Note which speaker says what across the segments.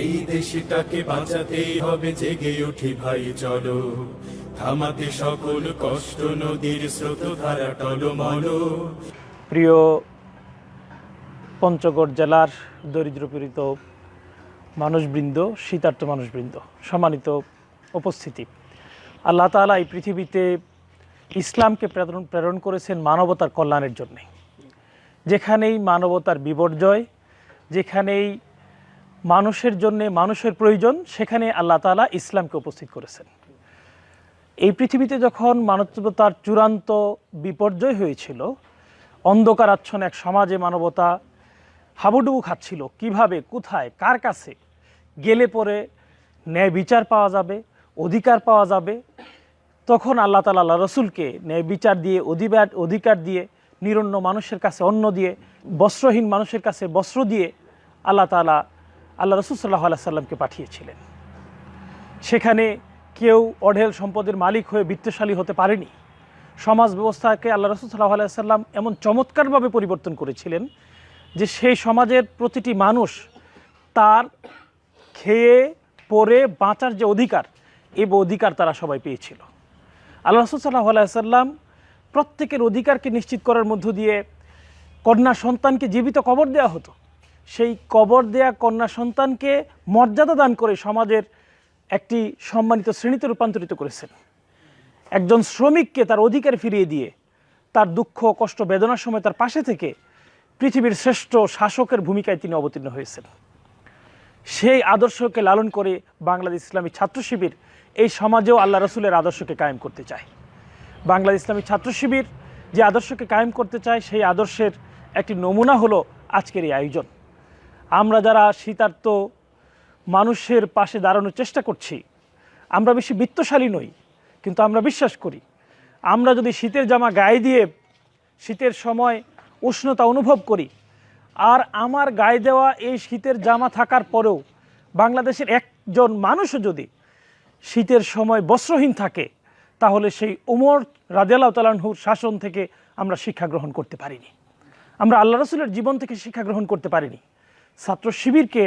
Speaker 1: এই দেশটাকে বাঁচাতেই হবে, জেগে উঠি ভাই, চলো। থামাতে সকল কষ্ট, নদীর স্রোত ধারা টলমল।
Speaker 2: প্রিয় পঞ্চগড় জেলার দরিদ্রপীড়িত মানুষবৃন্দ, শীতার্থ মানুষবৃন্দ, সম্মানিত উপস্থিতি। আল্লাহ তাআলা এই পৃথিবীতে ইসলামকে প্রেরণ প্রেরণ করেছেন মানবতার কল্যাণের জন্যে। যেখানেই মানবতার বিপর্যয়, যেখানেই মানুষের জন্যে মানুষের প্রয়োজন, সেখানে আল্লাহ তাআলা ইসলামকে উপস্থিত করেছেন। এই পৃথিবীতে যখন মানবতার চূড়ান্ত বিপর্যয় হয়েছিল, অন্ধকারাচ্ছন্ন এক সমাজে মানবতা হাবুডুবু খাচ্ছিল, কীভাবে, কোথায়, কার কাছে, গেলে পরে ন্যায় বিচার পাওয়া যাবে, অধিকার পাওয়া যাবে, তখন আল্লাহ তালা আল্লাহ রসুলকে ন্যায় বিচার দিয়ে অধিকার অধিকার দিয়ে, নিরন্ন মানুষের কাছে অন্ন দিয়ে, বস্ত্রহীন মানুষের কাছে বস্ত্র দিয়ে আল্লাহ তালা আল্লাহ রসুল সাল্লাহ আল্লাহ সাল্লামকে পাঠিয়েছিলেন। সেখানে কেউ অঢেল সম্পদের মালিক হয়ে বৃত্তশালী হতে পারেনি। সমাজ ব্যবস্থাকে আল্লাহ রসুল সাল্লাহ আলাইসাল্লাম এমন চমৎকারভাবে পরিবর্তন করেছিলেন যে সেই সমাজের প্রতিটি মানুষ তার খেয়ে, পরে বাঁচার যে অধিকার এই অধিকার তারা সবাই পেয়েছিল। আল্লাহ রসুল সাল্লাহ আলাইসাল্লাম প্রত্যেকের অধিকারকে নিশ্চিত করার মধ্য দিয়ে কন্যা সন্তানকে জীবিত কবর দেওয়া হতো। সেই কবর দেয়া কন্যা সন্তানকে মর্যাদা দান করে সমাজের একটি সম্মানিত শ্রেণীতে রূপান্তরিত করেছেন। একজন শ্রমিককে তার অধিকার ফিরিয়ে দিয়ে তার দুঃখ, কষ্ট, বেদনার সময় তার পাশে থেকে পৃথিবীর শ্রেষ্ঠ শাসকের ভূমিকায় তিনি অবতীর্ণ হয়েছেন। সেই আদর্শকে লালন করে বাংলাদেশ ইসলামী ছাত্র শিবির এই সমাজেও আল্লাহ রসুলের আদর্শকে কায়েম করতে চায়। বাংলাদেশ ইসলামী ছাত্র শিবির যে আদর্শকে কায়েম করতে চায়, সেই আদর্শের একটি নমুনা হলো আজকের এই আয়োজন। আমরা যারা শীতার্থ মানুষের পাশে দাঁড়ানোর চেষ্টা করছি, আমরা বেশি বিত্তশালী নই, কিন্তু আমরা বিশ্বাস করি, আমরা যদি শীতের জামা গায়ে দিয়ে শীতের সময় উষ্ণতা অনুভব করি, আর আমার গায়ে দেওয়া এই শীতের জামা থাকার পরেও বাংলাদেশের একজন মানুষও যদি শীতের সময় বস্ত্রহীন থাকে, তাহলে সেই উমর রাজিয়াল্লাহ তালাহুর শাসন থেকে আমরা শিক্ষা গ্রহণ করতে পারিনি। আমরা আল্লাহ রসুলের জীবন থেকে শিক্ষা গ্রহণ করতে পারিনি। ছাত্র শিবিরকে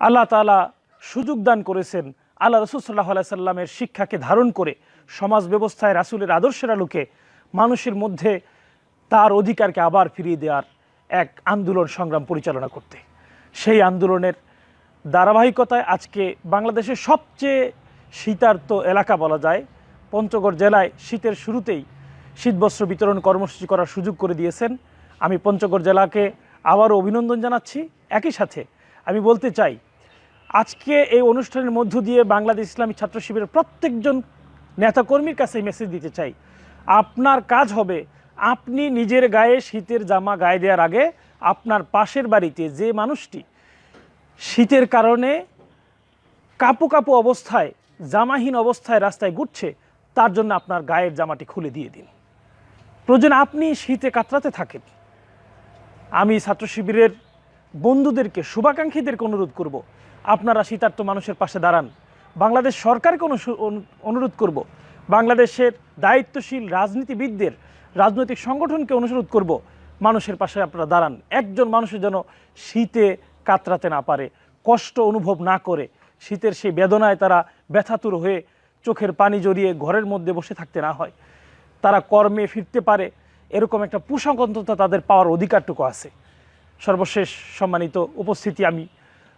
Speaker 2: আল্লাহ তালা সুযোগ দান করেছেন। আল্লাহ রসুল সাল্লাহ সাল্লামের শিক্ষাকে ধারণ করে সমাজ ব্যবস্থায় রাসুলের আদর্শের আলোকে মানুষের মধ্যে তার অধিকারকে আবার ফিরিয়ে দেওয়ার এক আন্দোলন সংগ্রাম পরিচালনা করতে। সেই আন্দোলনের ধারাবাহিকতায় আজকে বাংলাদেশের সবচেয়ে শীতার্ত এলাকা বলা যায়। পঞ্চগড় জেলায় শীতের শুরুতেই শীতবস্ত্র বিতরণ কর্মসূচি করার সুযোগ করে দিয়েছেন। আমি পঞ্চগড় জেলাকে আবারও অভিনন্দন জানাচ্ছি। একই সাথে আমি বলতে চাই, আজকে এই অনুষ্ঠানের মধ্য দিয়ে বাংলাদেশ ইসলামী ছাত্র শিবিরের প্রত্যেকজন নেতাকর্মীর কাছে মেসেজ দিতে চাই। আপনার কাজ হবে আপনি নিজের গায়ে শীতের জামা গায়ে দেওয়ার আগে আপনার পাশের বাড়িতে যে মানুষটি শীতের কারণে কাপু কাপু অবস্থায়, জামাহীন অবস্থায় রাস্তায় ঘুরছে, তার জন্য আপনার গায়ের জামাটি খুলে দিয়ে দিন। প্রয়োজন আপনি শীতে কাতরাতে থাকেন। আমি ছাত্র শিবিরের বন্ধুদেরকে, শুভাকাঙ্ক্ষীদেরকে অনুরোধ করব। আপনারা শীতার্থ মানুষের পাশে দাঁড়ান। বাংলাদেশ সরকারকে অনুরোধ করব। বাংলাদেশের দায়িত্বশীল রাজনীতিবিদদের, রাজনৈতিক সংগঠনকে অনুরোধ করব, মানুষের পাশে আপনারা দাঁড়ান। একজন মানুষের যেন শীতে কাতরাতে না পারে, কষ্ট অনুভব না করে। শীতের সেই বেদনায় তারা ব্যথাতুর হয়ে চোখের পানি জড়িয়ে ঘরের মধ্যে বসে থাকতে না হয়। তারা কর্মে ফিরতে পারে। এরকম একটা পোশাক তাদের পাওয়ার অধিকারটুকু আছে। সর্বশেষ সম্মানিত উপস্থিতি আমি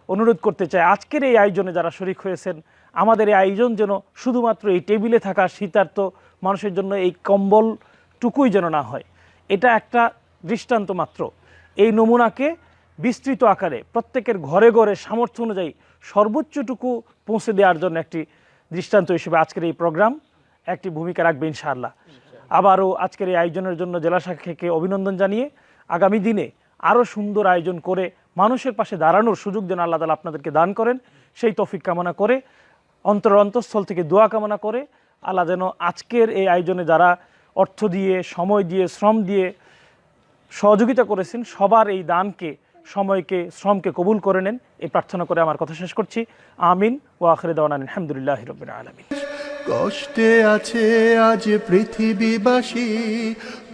Speaker 2: অনুরোধ করতে চাই। আজকের এই আয়োজনে যারা শরিক হয়েছেন, আমাদের এই আয়োজন যেন শুধুমাত্র এই টেবিলে থাকা শীতার্থ মানুষের জন্য এই কম্বলটুকুই যেন না হয়। এটা একটা দৃষ্টান্ত মাত্র। এই নমুনাকে বিস্তৃত আকারে, প্রত্যেকের ঘরে ঘরে সামর্থ্য অনুযায়ী সর্বোচ্চটুকু পৌঁছে দেওয়ার জন্য একটি দৃষ্টান্ত হিসেবে আজকের এই প্রোগ্রাম একটি ভূমিকা রাখবে ইনশাআল্লাহ। আবারও আজকের এই আয়োজনের জন্য জেলা শাখাকে অভিনন্দন জানিয়ে আগামী দিনে আরও সুন্দর আয়োজন করে মানুষের পাশে দাঁড়ানোর সুযোগ যেন আল্লাহ তালা আপনাদেরকে দান করেন। সেই তফিক কামনা করে, অন্তর অন্তঃস্থল থেকে দোয়া কামনা করে, আল্লাহ যেন আজকের এই আয়োজনে যারা অর্থ দিয়ে, সময় দিয়ে, শ্রম দিয়ে সহযোগিতা করেছেন, সবার এই দানকে, সময়কে, শ্রমকে কবুল করে নেন। এই প্রার্থনা করে আমার কথা শেষ করছি। আমিন। ও আখরে দেওয়ান আলহামদুলিল্লাহ রবিন আলমিন।
Speaker 3: কষ্টে আছে আজ পৃথিবীবাসী,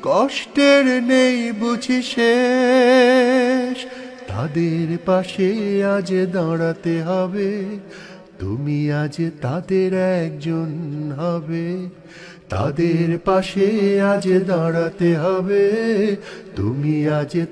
Speaker 3: কষ্টের নেই বুঝি শেষ। তাদের পাশে আজ দাঁড়াতে হবে, তুমি আজ তাদের একজন হবে। তাদের পাশে আজ দাঁড়াতে হবে, তুমি আজ